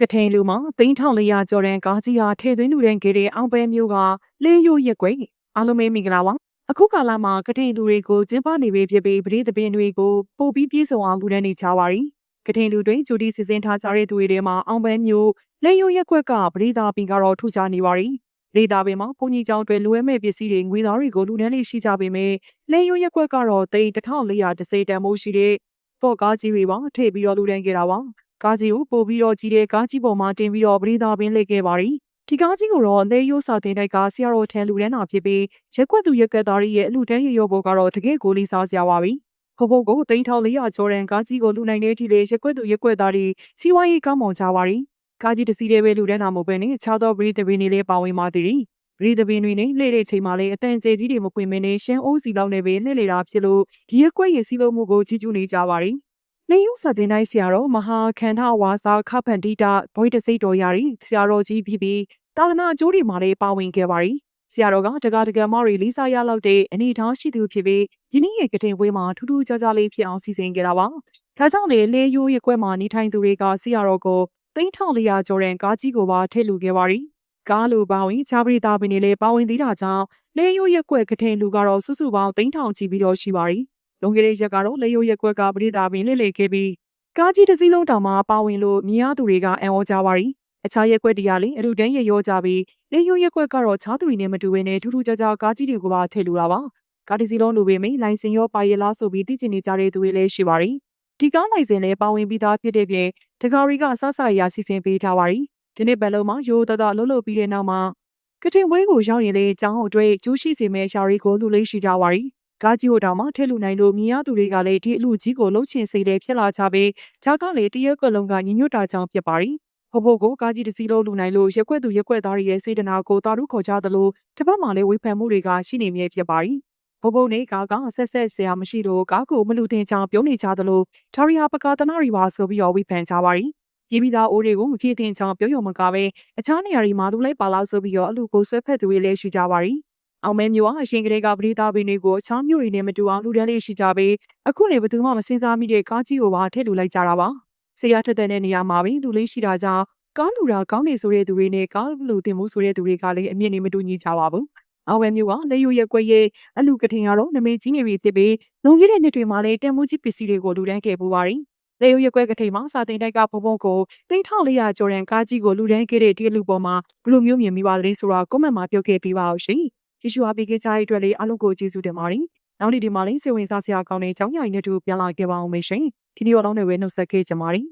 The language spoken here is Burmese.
ကထိန်လူမှာသိန်းထောင်400ကျော်တန်ကားကြီးဟာထဲသွင်းလူတန်းခဲ့တဲ့အောင်ပဲမျိုးကလေးရိုးရက်ကွယ်အားလုံးပဲမင်္ဂလာပါအခုကာလမှာကထိန်လူတွေကိုကျင်းပနေပြီဖြစ်ပြီးပရိသပင်တွေကိုပို့ပြီးပြေဆုံးအောင်လူတန်းနေကြပါရီကထိန်လူတွေဂျူတီစီစဉ်ထားကြတဲ့သူတွေထဲမှာအောင်ပဲမျိုးလေးရိုးရက်ကွက်ကပရိသာပင်ကတော့ထူခြားနေပါရီဒေတာပင်မှာဘုန်းကြီးကျောင်းတွေလူဝဲမဲ့ပစ္စည်းတွေငွေသားတွေကိုလူတန်းလေးရှိကြပေမဲ့လေးရိုးရက်ကွက်ကတော့သိန်း1430တန်မိုးရှိတဲ့ပေါ့ကားကြီးတွေပါထည့်ပြီးတော့လူတန်းခဲ့တာပါ ကားကြီးကိုပို့ပြီးတော့ကြီးတဲ့ကားကြီးပေါ်မှာတင်ပြီးတော့ပရိသာပင်လိတ်ခဲ့ပါရီဒီကားကြီးကိုတော့လေယိုးစာတင်တိုက်ကဆရာတော်ထန်လူတန်းတာဖြစ်ပြီးရက်ကွက်သူရက်ကက်သားရဲ့အလူတန်းရရောပေါ်ကတော့တကယ့်ကိုလေးစားစရာပါပြီဖုတ်ဖုတ်ကိုတိန်းထောင်400ကျော်တန်ကားကြီးကိုလူနိုင်တဲ့အထိလေရက်ကွက်သူရက်ကွက်သားတွေစီးပွားရေးကောင်းမွန်ကြပါရီကားကြီးတစ်စီးတည်းပဲလူတန်းတာမဟုတ်ပဲနဲ့အခြားသောပရိသပင်တွေလည်းပါဝင်ပါသေးတယ်ပရိသပင်တွေနဲ့လှည့်တဲ့ချိန်မှာလည်းအတန်ကျဲကြီးတွေမပွင့်မင်းနဲ့ရှမ်းအိုးစီလောက်နဲ့ပဲလှည့်လေတာဖြစ်လို့ဒီရက်ကွက်ရဲ့စီးလုံးမှုကိုကြီးကျူးနေကြပါရီ နေယူစာတင်တိုင်းဆရာတော်မဟာခန္ဓာဝါစာခဖန်တိတာဘွိတစိတ်တော်ရာရီဆရာတော်ကြီးဖြစ်ပြီးသာသနာအကျိုးတွေမှာလည်းပါဝင်ခဲ့ပါရီဆရာတော်ကတက္ကတက္ကမတွေလေးစားရလောက်တဲ့အနေအထားရှိသူဖြစ်ပြီးယင်းရဲ့ကတင်ဝေးမှာထူးထူးခြားခြားလေးဖြစ်အောင်စီစဉ်ခဲ့တာပါဒါကြောင့်လေလေယိုးရက်ကွက်မှာနေထိုင်သူတွေကဆရာတော်ကိုသိန်းထောင်လျာကျော်တဲ့ကားကြီးကိုပါထည့်လူခဲ့ပါရီကားလိုပါဝင်ချာပရိတာပင်တွေလည်းပါဝင်သေးတာကြောင့်လေယိုးရက်ကွက်ကတင်လူကတော့စုစုပေါင်းသိန်းထောင်ချီပြီးတော့ရှိပါရီ လွန်ခဲ့တဲ့ရက်ကတော့လေယိုရက်ကွက်ကပရိသာပင်လှည့်လေခဲ့ပြီးကားကြီးတစ်စီးလုံးတောင်မှပါဝင်လို့မြင်ရသူတွေကအံ့ဩကြပါရီအခြားရက်ကွက်တရားလေးအလူတန်းရရောကြပြီးလေယိုရက်ကွက်ကတော့ခြားသူတွေနဲ့မတူဘဲနဲ့ထူးထူးခြားခြားကားကြီးတွေကိုပါထည့်လူတာပါကားတစ်စီးလုံးလိုပေမယ့်လိုင်စင်ရောပါရလားဆိုပြီးသိချင်နေကြတဲ့သူတွေလည်းရှိပါရီဒီကားလိုင်စင်လည်းပါဝင်ပြီးသားဖြစ်တဲ့ပြင်တကာရီကအဆအဆအရာစီစဉ်ပေးထားပါရီဒီနေ့ပတ်လုံးမှာရိုးသားသားလှုပ်လှုပ်ပြီးတဲ့နောက်မှာကတင်ဝဲကိုရောက်ရင်လေအကြောင်းအတွက်ကျိုးရှိစေမဲ့ရှာရီကိုလူလေးရှိကြပါရီ ကားကြီးတို့တောင်မှထဲလူနိုင်လို့မြင်ရသူတွေကလည်းဒီအလူကြီးကိုလှုပ်ချင်စိတ်လေးဖြစ်လာကြပြီးဒါကလည်းတရက်ကွက်လုံးကညညွတ်တာကြောင့်ဖြစ်ပါရီဖဖို့ကိုကားကြီးတစ်စီးလုံးလူနိုင်လို့ရက်ွက်သူရက်ွက်သားတွေရဲ့စေတနာကိုတာရုခေါ်ကြသလိုတစ်ပတ်မှလည်းဝေဖန်မှုတွေကရှိနေမြဲဖြစ်ပါရီဖဖို့နဲ့ကားကဆက်ဆက်ဆရာမရှိလို့ကားကိုမလူတင်ချောင်းပြုံးနေကြသလိုဒါရီယာပကာတနာရီပါဆိုပြီးတော့ဝေဖန်ကြပါရီရေးပြီးသားအိုးတွေကိုမဖြစ်တင်ချောင်းပြုံးရုံမကပဲအခြားနေရာတွေမှာသူလိုက်ပါလာဆိုပြီးတော့အလူကိုဆွဲဖက်သူတွေလည်းရှိကြပါရီ အောင်မဲမျိုးဟာအရှင်ကလေးကပရိသတ်ပင်တွေကိုအခြားမျိုးတွေနဲ့မတူအောင်လူတန်းလေးရှိကြပြီးအခုလေဘယ်သူမှမစင်စားမိတဲ့ကားကြီးကိုပါထည့်လူလိုက်ကြတာပါဆရာထက်တဲ့နေရာမှာပဲလူလေးရှိတာကြောင့်ကားလူတာကောင်းနေဆိုတဲ့သူတွေနဲ့ကားလူတင်မှုဆိုတဲ့သူတွေကလည်းအမြင့်နေမတူညီကြပါဘူးအောင်မဲမျိုးကလေယူရက်ကွက်ရဲ့အလူကထင်ရတော့နမေကြီးနေပြီဖြစ်ပြီးလုံခဲ့တဲ့နှစ်တွေမှာလည်းတန်မိုးကြီးပစ္စည်းတွေကိုလူတန်းခဲ့ပူပါရီလေယူရက်ကွက်ကထိန်မှာစာတင်တိုက်ကဘုံဘုံကိုတိန့်ထောင်400ကျော်ရန်ကားကြီးကိုလူတန်းခဲ့တဲ့ဒီလူပေါ်မှာဘလို့မျိုးမြင်မိပါသလဲဆိုတာကွန်မန့်မှာပြောခဲ့ပေးပါအောင်ရှင် ကြည့်ရှုအားပေးခဲ့ကြတဲ့အတွက်လည်းအားလုံးကိုကျေးဇူးတင်ပါတယ်နောက်နေ့ဒီမှာလည်းစိတ်ဝင်စားစရာကောင်းတဲ့အကြောင်းအရာတွေနဲ့တူပြန်လာခဲ့ပါအောင်မေရှင်ဒီနေ့ရောင်းနေဝဲနှုတ်ဆက်ခဲ့ကြပါမယ်